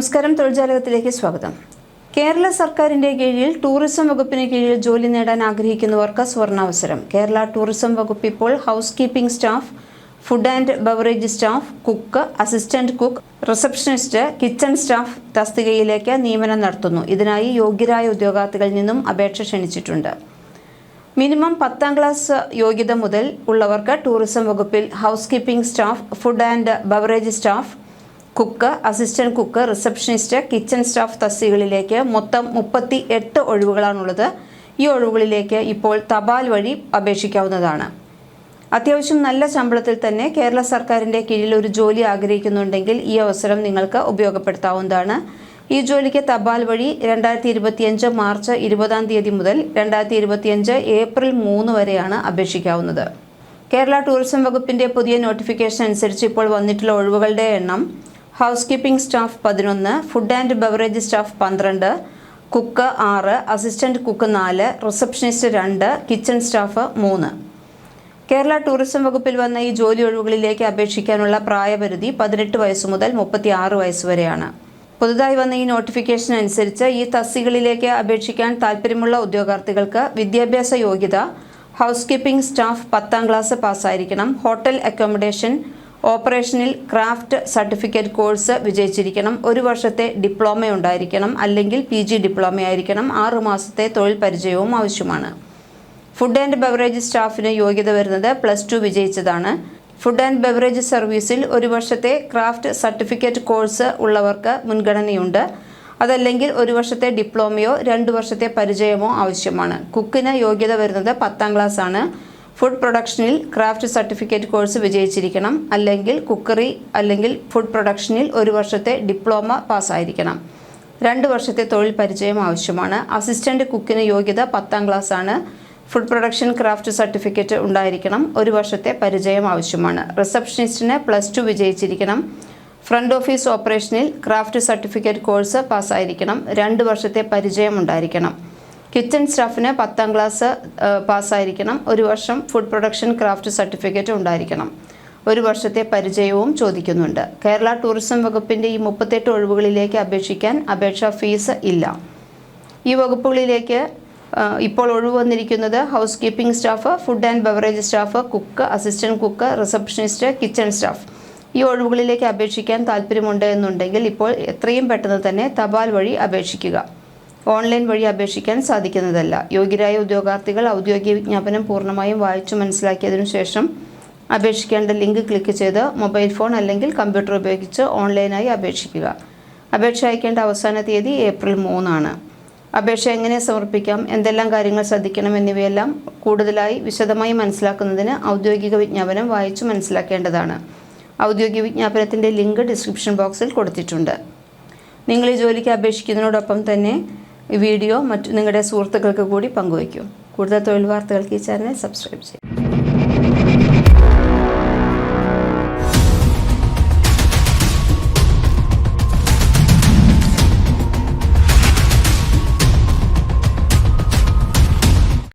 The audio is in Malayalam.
നമസ്കാരം. തൊഴിൽജാലകത്തിലേക്ക് സ്വാഗതം. കേരള സർക്കാരിന്റെ കീഴിൽ ടൂറിസം വകുപ്പിന് കീഴിൽ ജോലി നേടാൻ ആഗ്രഹിക്കുന്നവർക്ക് സ്വർണാവസരം. കേരള ടൂറിസം വകുപ്പ് ഇപ്പോൾ house keeping staff food and beverage staff cook assistant cook receptionist kitchen staff തസ്തികയിലേക്ക് നിയമനം നടത്തുന്നു. ഇതിനായി യോഗ്യരായ ഉദ്യോഗാർത്ഥികളിൽ നിന്നും അപേക്ഷ ക്ഷണിച്ചിട്ടുണ്ട്. മിനിമം പത്താം ക്ലാസ് യോഗ്യത മുതൽ ഉള്ളവർക്ക് ടൂറിസം വകുപ്പിൽ house keeping staff food and beverage staff cook assistant cook receptionist kitchen staff തസ്തികളിലേക്ക് മൊത്തം മുപ്പത്തി എട്ട് ഒഴിവുകളാണുള്ളത്. ഈ ഒഴിവുകളിലേക്ക് ഇപ്പോൾ തപാൽ വഴി അപേക്ഷിക്കാവുന്നതാണ്. അത്യാവശ്യം നല്ല ശമ്പളത്തിൽ തന്നെ കേരള സർക്കാരിന്റെ കീഴിൽ ഒരു ജോലി ആഗ്രഹിക്കുന്നുണ്ടെങ്കിൽ ഈ അവസരം നിങ്ങൾക്ക് ഉപയോഗപ്പെടുത്താവുന്നതാണ്. ഈ ജോലിക്ക് തപാൽ വഴി രണ്ടായിരത്തി ഇരുപത്തിയഞ്ച് മാർച്ച് ഇരുപതാം തീയതി മുതൽ രണ്ടായിരത്തി ഇരുപത്തിയഞ്ച് ഏപ്രിൽ മൂന്ന് വരെയാണ് അപേക്ഷിക്കാവുന്നത്. കേരള ടൂറിസം വകുപ്പിന്റെ പുതിയ നോട്ടിഫിക്കേഷൻ അനുസരിച്ച് ഇപ്പോൾ വന്നിട്ടുള്ള ഒഴിവുകളുടെ എണ്ണം ഹൗസ് കീപ്പിംഗ് സ്റ്റാഫ് പതിനൊന്ന് ഫുഡ് ആൻഡ് ബവറേജ് സ്റ്റാഫ് പന്ത്രണ്ട് കുക്ക് ആറ് അസിസ്റ്റന്റ് കുക്ക് നാല് റിസപ്ഷനിസ്റ്റ് രണ്ട് കിച്ചൺ സ്റ്റാഫ് മൂന്ന്. കേരള ടൂറിസം വകുപ്പിൽ വന്ന ഈ ജോലി ഒഴിവുകളിലേക്ക് അപേക്ഷിക്കാനുള്ള പ്രായപരിധി പതിനെട്ട് വയസ്സ് മുതൽ മുപ്പത്തി ആറ് വയസ്സ് വരെയാണ്. പുതുതായി വന്ന ഈ നോട്ടിഫിക്കേഷൻ അനുസരിച്ച് ഈ തസ്തികളിലേക്ക് അപേക്ഷിക്കാൻ താൽപ്പര്യമുള്ള ഉദ്യോഗാർത്ഥികൾക്ക് വിദ്യാഭ്യാസ യോഗ്യത ഹൗസ് കീപ്പിംഗ് സ്റ്റാഫ് പത്താം ക്ലാസ് പാസ്സായിരിക്കണം ഹോട്ടൽ അക്കോമഡേഷൻ ഓപ്പറേഷനിൽ ക്രാഫ്റ്റ് സർട്ടിഫിക്കറ്റ് കോഴ്സ് വിജയിച്ചിരിക്കണം. ഒരു വർഷത്തെ ഡിപ്ലോമ ഉണ്ടായിരിക്കണം. അല്ലെങ്കിൽ പി ജി ഡിപ്ലോമ ആയിരിക്കണം. ആറ് മാസത്തെ തൊഴിൽ പരിചയവും ആവശ്യമാണ്. ഫുഡ് ആൻഡ് ബവറേജ് സ്റ്റാഫിന് യോഗ്യത വരുന്നത് പ്ലസ് ടു വിജയിച്ചതാണ്. ഫുഡ് ആൻഡ് ബവറേജ് സർവീസിൽ ഒരു വർഷത്തെ ക്രാഫ്റ്റ് സർട്ടിഫിക്കറ്റ് കോഴ്സ് ഉള്ളവർക്ക് മുൻഗണനയുണ്ട്. അതല്ലെങ്കിൽ ഒരു വർഷത്തെ ഡിപ്ലോമയോ രണ്ട് വർഷത്തെ പരിചയമോ ആവശ്യമാണ്. കുക്കിന് യോഗ്യത വരുന്നത് പത്താം ക്ലാസ് ആണ് ഫുഡ് പ്രൊഡക്ഷനിൽ ക്രാഫ്റ്റ് സർട്ടിഫിക്കറ്റ് കോഴ്സ് വിജയിച്ചിരിക്കണം. അല്ലെങ്കിൽ കുക്കറി അല്ലെങ്കിൽ ഫുഡ് പ്രൊഡക്ഷനിൽ ഒരു വർഷത്തെ ഡിപ്ലോമ പാസ്സായിരിക്കണം. രണ്ട് വർഷത്തെ തൊഴിൽ പരിചയം ആവശ്യമാണ്. അസിസ്റ്റന്റ് കുക്കിന് യോഗ്യത പത്താം ക്ലാസ് ആണ്. ഫുഡ് പ്രൊഡക്ഷൻ ക്രാഫ്റ്റ് സർട്ടിഫിക്കറ്റ് ഉണ്ടായിരിക്കണം. ഒരു വർഷത്തെ പരിചയം ആവശ്യമാണ്. റിസപ്ഷനിസ്റ്റിന് പ്ലസ് ടു വിജയിച്ചിരിക്കണം. ഫ്രണ്ട് ഓഫീസ് ഓപ്പറേഷനിൽ ക്രാഫ്റ്റ് സർട്ടിഫിക്കറ്റ് കോഴ്സ് പാസ്സായിരിക്കണം. രണ്ട് വർഷത്തെ പരിചയം ഉണ്ടായിരിക്കണം. കിച്ചൺ സ്റ്റാഫിന് പത്താം ക്ലാസ് പാസ്സായിരിക്കണം. ഒരു വർഷം ഫുഡ് പ്രൊഡക്ഷൻ ക്രാഫ്റ്റ് സർട്ടിഫിക്കറ്റ് ഉണ്ടായിരിക്കണം. ഒരു വർഷത്തെ പരിചയവും ചോദിക്കുന്നുണ്ട്. കേരള ടൂറിസം വകുപ്പിന്റെ ഈ മുപ്പത്തെട്ട് ഒഴിവുകളിലേക്ക് അപേക്ഷിക്കാൻ അപേക്ഷാ ഫീസ് ഇല്ല. ഈ വകുപ്പുകളിലേക്ക് ഇപ്പോൾ ഒഴിവ് വന്നിരിക്കുന്നത് house keeping staff food and beverage staff cook assistant cook receptionist kitchen staff ഈ ഒഴിവുകളിലേക്ക് അപേക്ഷിക്കാൻ താല്പര്യമുണ്ട് എന്നുണ്ടെങ്കിൽ ഇപ്പോൾ എത്രയും പെട്ടെന്ന് തന്നെ തപാൽ വഴി അപേക്ഷിക്കുക. ഓൺലൈൻ വഴി അപേക്ഷിക്കാൻ സാധിക്കുന്നതല്ല. യോഗ്യരായ ഉദ്യോഗാർത്ഥികൾ ഔദ്യോഗിക വിജ്ഞാപനം പൂർണമായും വായിച്ചു മനസ്സിലാക്കിയതിനു ശേഷം അപേക്ഷിക്കേണ്ട ലിങ്ക് ക്ലിക്ക് ചെയ്ത് മൊബൈൽ ഫോൺ അല്ലെങ്കിൽ കമ്പ്യൂട്ടർ ഉപയോഗിച്ച് ഓൺലൈനായി അപേക്ഷിക്കുക. അപേക്ഷ അയക്കേണ്ട അവസാന തീയതി ഏപ്രിൽ മൂന്നാണ്. അപേക്ഷ എങ്ങനെ സമർപ്പിക്കാം എന്തെല്ലാം കാര്യങ്ങൾ ശ്രദ്ധിക്കണം എന്നിവയെല്ലാം കൂടുതലായി വിശദമായി മനസ്സിലാക്കുന്നതിന് ഔദ്യോഗിക വിജ്ഞാപനം വായിച്ചു മനസ്സിലാക്കേണ്ടതാണ്. ഔദ്യോഗിക വിജ്ഞാപനത്തിന്റെ ലിങ്ക് ഡിസ്ക്രിപ്ഷൻ ബോക്സിൽ കൊടുത്തിട്ടുണ്ട്. നിങ്ങൾ ഈ ജോലിക്ക് അപേക്ഷിക്കുന്നതിനോടൊപ്പം തന്നെ ഈ വീഡിയോ മറ്റു നിങ്ങളുടെ സുഹൃത്തുക്കൾക്ക് കൂടി പങ്കുവയ്ക്കും. കൂടുതൽ തൊഴിൽ വാർത്തകൾക്ക് ഈ ചാനൽ സബ്സ്ക്രൈബ് ചെയ്യും.